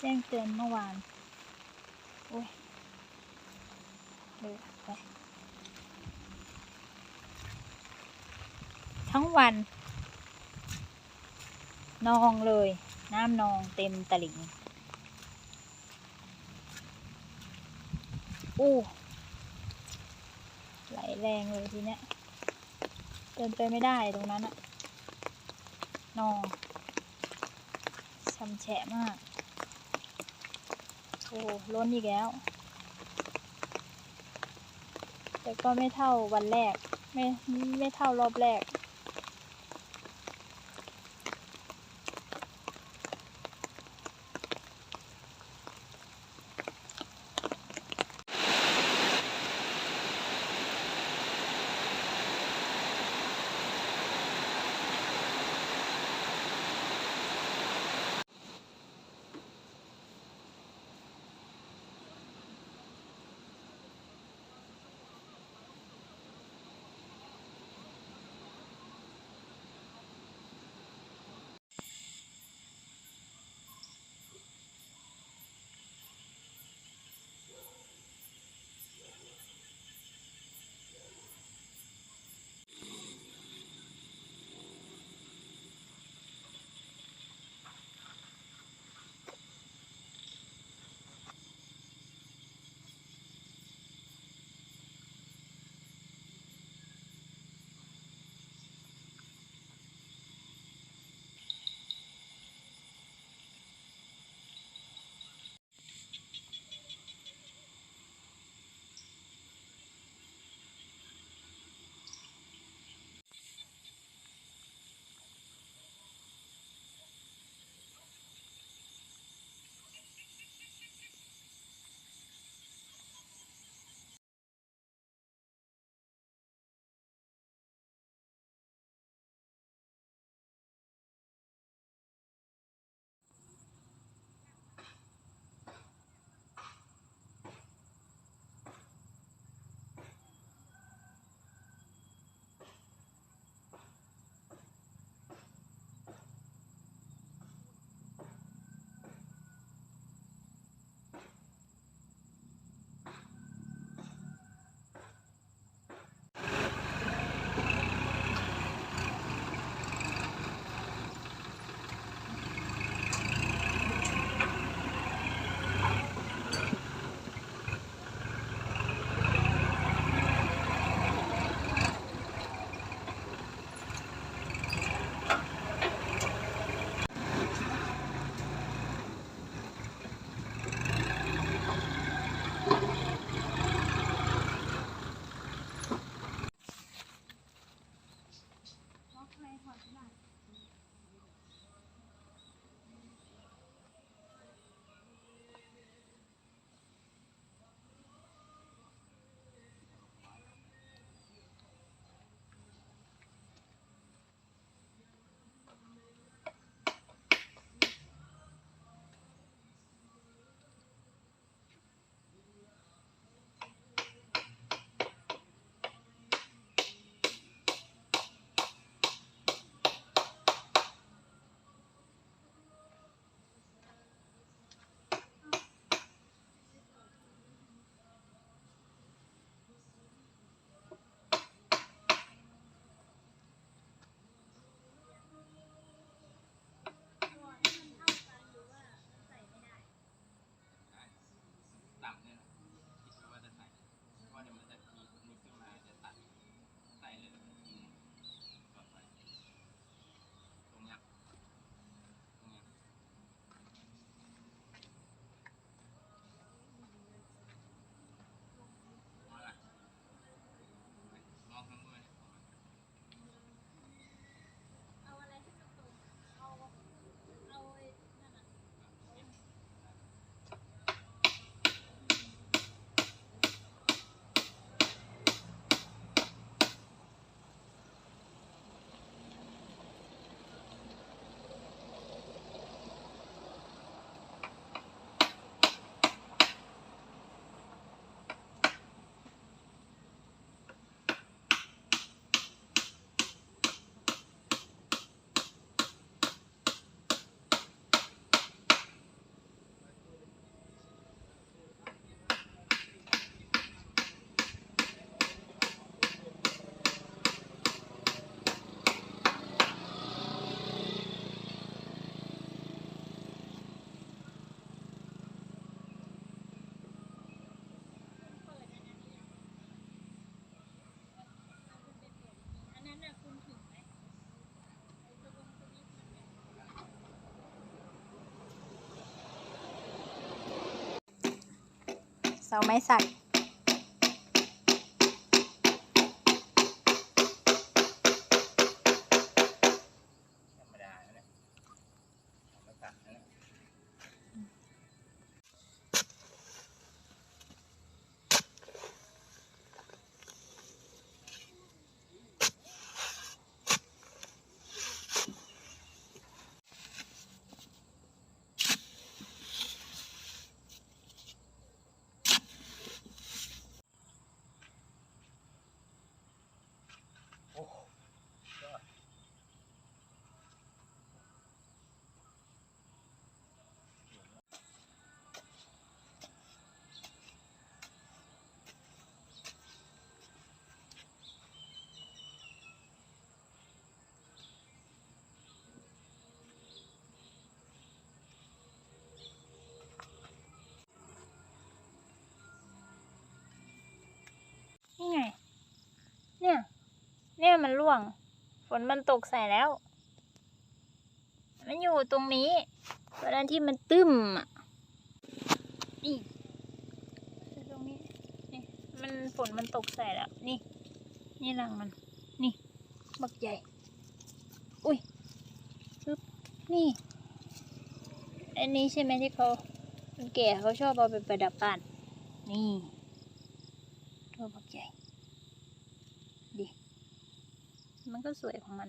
แจ้งเตือนเมื่อวาน โอ้ยเลยไปทั้งวัน นองเลย น้ำนองเต็มตลิ่งอู้ไหลแรงเลยทีเนี้ยเดินไปไม่ได้ตรงนั้นอะนองช้ำแฉะมาก โอ้ล้นอีกแล้ว แต่ก็ไม่เท่าวันแรก ไม่ไม่เท่ารอบแรก เสาไม้สัก ร่วง ฝนมันตกใส่แล้ว มันอยู่ตรงนี้ตอนนั้นที่มันตึมอะนี่ตรงนี้นี่มันฝนมันตกใส่แล้ว นี่ นี่รังมัน นี่ บักใหญ่ อุ้ยปึ๊บนี่ อันนี้ใช่ไหมที่เขาคนแก่เขาชอบเอาไปประดับบ้าน นี่ ตัวบักใหญ่ ดิ มันก็สวยของมัน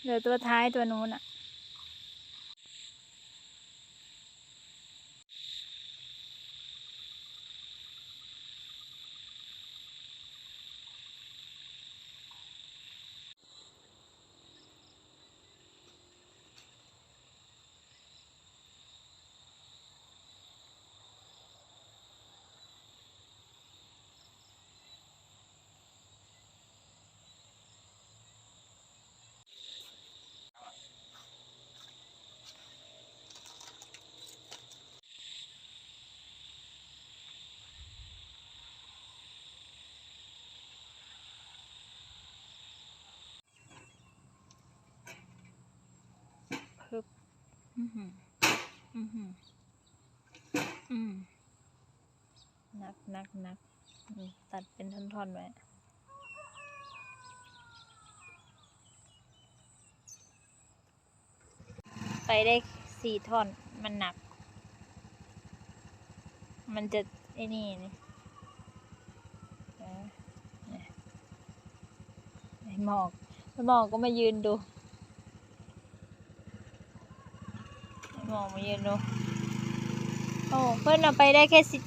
เหลือตัวท้ายตัวนู้นอะ อือหืออือหืออืมนักนักนักตัดเป็นท่อนๆไว้ไปได้สี่ท่อน มันหนัก มันจะไอ้นี่นี่ไอ้หมอกไอ้หมอกก็มายืนดู มองมาเย็นดูโอ้เพื่อนเอาไปได้แค่สิ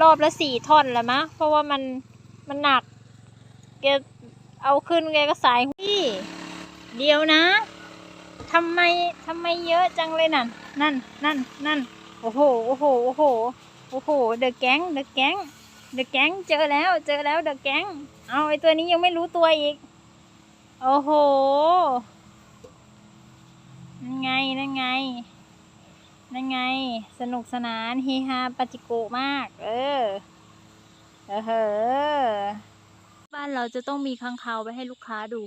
รอบละสี่ท่อนแล้วมะ เพราะว่ามันมันหนักแกเอาขึ้นแกก็สายพี่เดียวนะทำไมทำไมเยอะจังเลยนั่น นั่นนั่นนั่นโอ้โหโอ้โหโอ้โหโอ้โหเดอะแก๊งเดอะแก๊งเดอะแก๊งเจอแล้วเจอแล้วเดอะแก๊งเอาไอตัวนี้ยังไม่รู้ตัวอีก โอ้โหนั่นไงนั่นไง นั่นไง สนุกสนานเฮฮาปาจิโกมาก เออ เออเหอบ้านเราจะต้องมีค้างคาวไปให้ลูกค้าดู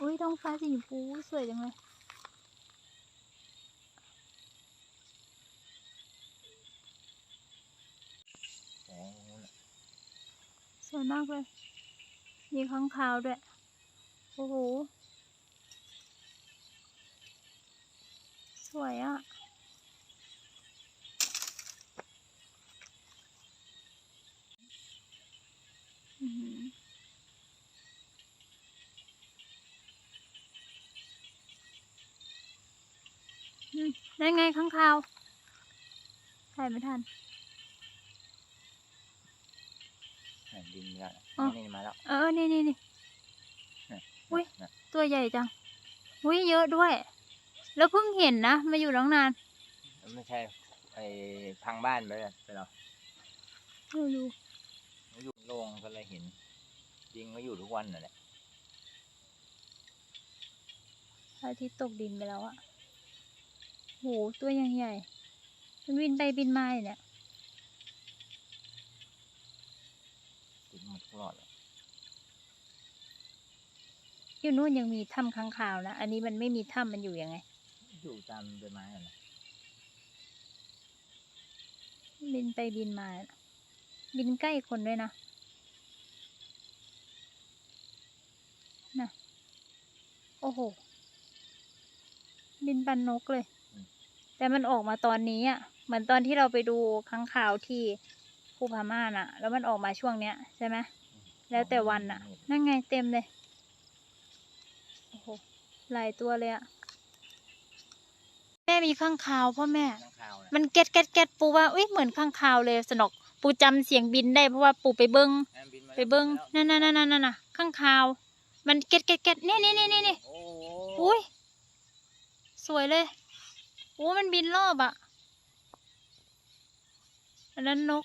อุ้ยท้องฟ้าสีชมพูสวยจังเลยสวยมากเลย มีค้างคาวด้วย โอ้โห สวยอะอื้อหืออืมได้ไงข้างคาวถ่ายไม่ทันอะดินแล้วอ๋อนี่มาแล้ว เออ นี่นี่นี่น่ะอุ๊ยน่ะตัวใหญ่จัง อุ้ย เยอะด้วย แล้วเพิ่งเห็นนะมาอยู่ตั้งนานไม่ใช่ไอ้พังบ้านไปเลยไปแล้วไม่รู้อยู่โล่งก็เลยเห็นยิงมาอยู่ทุกวันน่ะแหละพระอาทิตย์ตกดินไปแล้วอะโหตัวยังใหญ่ มันบินไปบินมาอยู่เนี่ยติดหมดตลอดเลยอยู่นู่นยังมีถ้ำค้างคาวนะ อันนี้มันไม่มีถ้ำมันอยู่ยังไง อยู่ตามใบไม้อะนะบินไปบินมา บินใกล้คนด้วยนะนะโอ้โห บินปันนกเลย แต่มันออกมาตอนนี้อะเหมือนตอนที่เราไปดูค้างคาวที่ภูพาม่านอะ แล้วมันออกมาช่วงเนี้ยใช่ไหมแล้วแต่วันอะ นั่นไงเต็มเลย โอ้โห หลายตัวเลยอะแม่มีข้างคาวพ่อแม่ ข้างคาวนะมันเก็ตเก็ตเก็ตปูว่าอุ้ยเหมือนข้างคาวเลยสนกปูจำเสียงบินได้เพราะว่าปูไปเบิงแอมบินมาไปเบิงแล้วนั่นนั่นนั่นนั่นน่ะข้างคาว มันเก็ตเก็ตเก็ตนี่นี่นี่นี่นี่โอ้โหอุ้ยสวยเลยโอ้มันบินรอบอะอันนั้นนก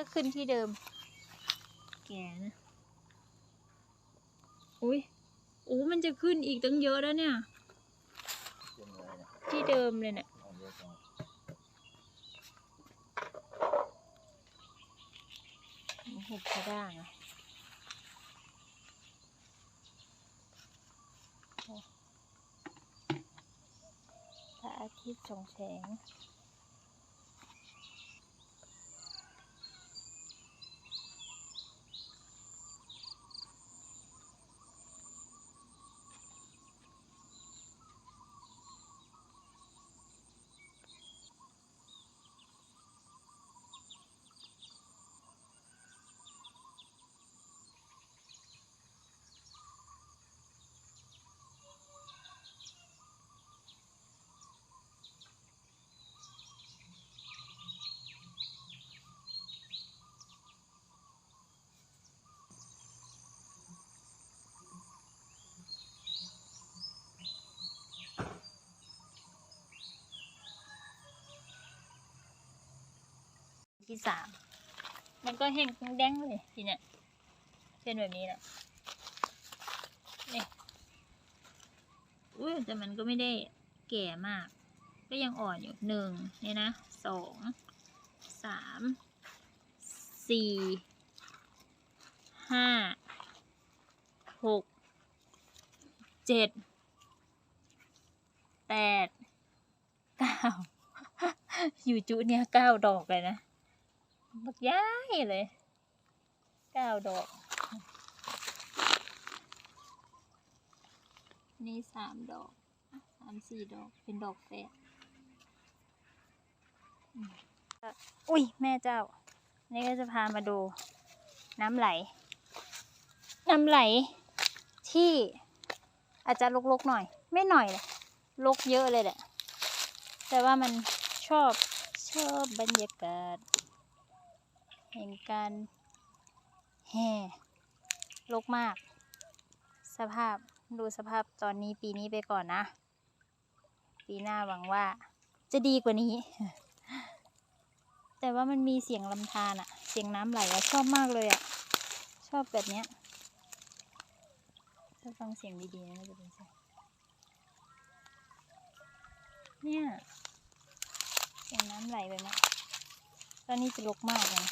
ก็ขึ้นที่เดิม แกนะอุ้ยโอ้มันจะขึ้นอีกตั้งเยอะแล้วเนี่ยขึ้นเลยเนี่ยที่เดิมเลยเนี่ยเอาเยอะจังเห็ดกระด้างอะโอ้พระอาทิตย์ส่องแสง ที่สาม มันก็เห็นแดงเลยทีเนี้ยเป็นแบบนี้แหละนี่อุ้ยแต่มันก็ไม่ได้แก่มาก ก็ยังอ่อนอยู่หนึ่งนี่นะสองสามสี่ห้าหกเจ็ดแปดเก้าอยู่จุเนี่ยเก้าดอกเลยนะ บักย้ายเลยเก้าดอก นี่สามดอกสามสี่ดอกเป็นดอกแฝดอุ้ยแม่เจ้า นี่ก็จะพามาดู น้ำไหล น้ำไหล ที่อาจจะลกๆหน่อย ไม่หน่อยเลยลกเยอะเลยแหละ แต่ว่ามันชอบชอบบรรยากาศ แห่งการแห่ลกมาก สภาพดูสภาพตอนนี้ปีนี้ไปก่อนนะ ปีหน้าหวังว่าจะดีกว่านี้ แต่ว่ามันมีเสียงลำธารอะเสียงน้ำไหลอะชอบมากเลยอะชอบแบบเนี้ยถ้าฟังเสียงดีๆนะจะเป็นเสียงเนี่ยเสียงน้ำไหลแบบนี้ตอนนี้จะลกมากเลย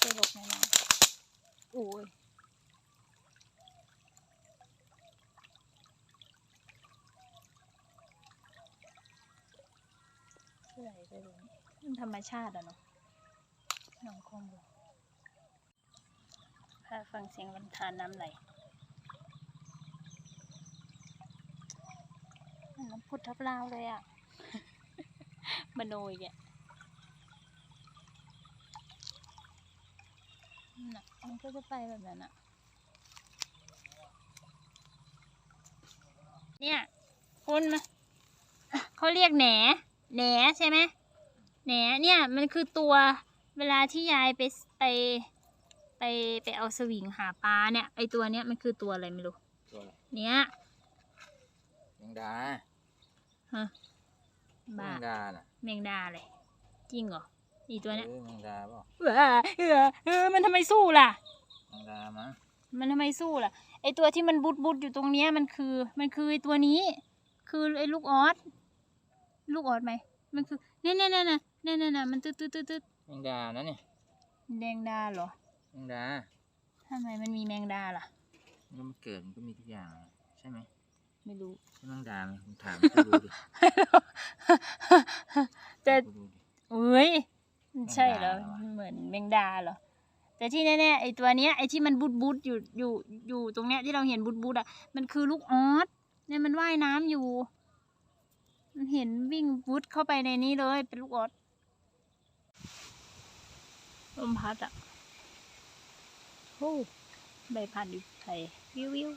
นะไปหลบในน้ำโอ้ยไหลไปเลยมันธรรมชาติอะเนาะหนองคงเลยพาฟังเสียงลำธารน้ำไหลน้ำพุทับลาวเลยอะมโนอีกอะ น่ะมัน ก็จะไปแบบนั้นอะเนี่ย คุณมาเขาเรียกแหนแหนใช่ไหมแหนเนี่ยมันคือตัวเวลาที่ยายไปไปไปไปเอาสวิงหาปลาเนี่ย ไอตัวเนี้ยมันคือตัวอะไรไม่รู้ตัวอะไรเนี้ยแมงดาฮะแมบ้างดาน่ะแมงดาเลยจริงเหรอ อีตัวเนี้ยเออแมงดาเปล่าเออเออเออมันทำไมสู้ล่ะ แมงดามั้งมันทำไมสู้ล่ะ ไอตัวที่มันบุดบุดอยู่ตรงเนี้ยมันคือ มันคือไอตัวนี้ คือไอลูกออสลูกออสไหมมันคือเนี่ยเนี่ยเนี่ยเนี่ยเนี่ยเนี่ยเนี่ยมันตืดตืดตืดตืดแมงดานะเนี่ยแดงดาเหรอแมงดาทำไมมันมีแมงดาล่ะ แล้วมันเกิดมันก็มีทุกอย่างอะใช่ไหมไม่รู้ ใช่แมงดาไหมคุณถามเขาดูดิแต่เขาดูดิอุ้ยมัน ใช่เหรอแมงดาเหรอวเหมือนแมงดาเหรอแต่ที่แน่ๆไอตัวเนี้ยไอที่มันบุดบุดอยู่อยู่อยู่ตรงเนี้ยที่เราเห็นบุดบุดอะมันคือลูกออสเนี่ยมันว่ายน้ำอยู่ มันเห็นวิ่งวุดเข้าไปในนี้เลยเป็นลูกออสลมพัดอะโอ้ใบพัดอยู่ไทยวิววิว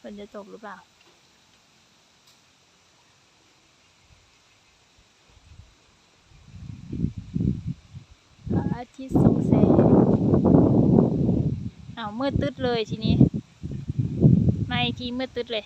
ฝนจะตกหรือเปล่า พระ อาทิตย์ส่องแสงอ้าวมืดตึ๊ดเลยทีนี้มาอีกทีมืดตึ๊ดเลย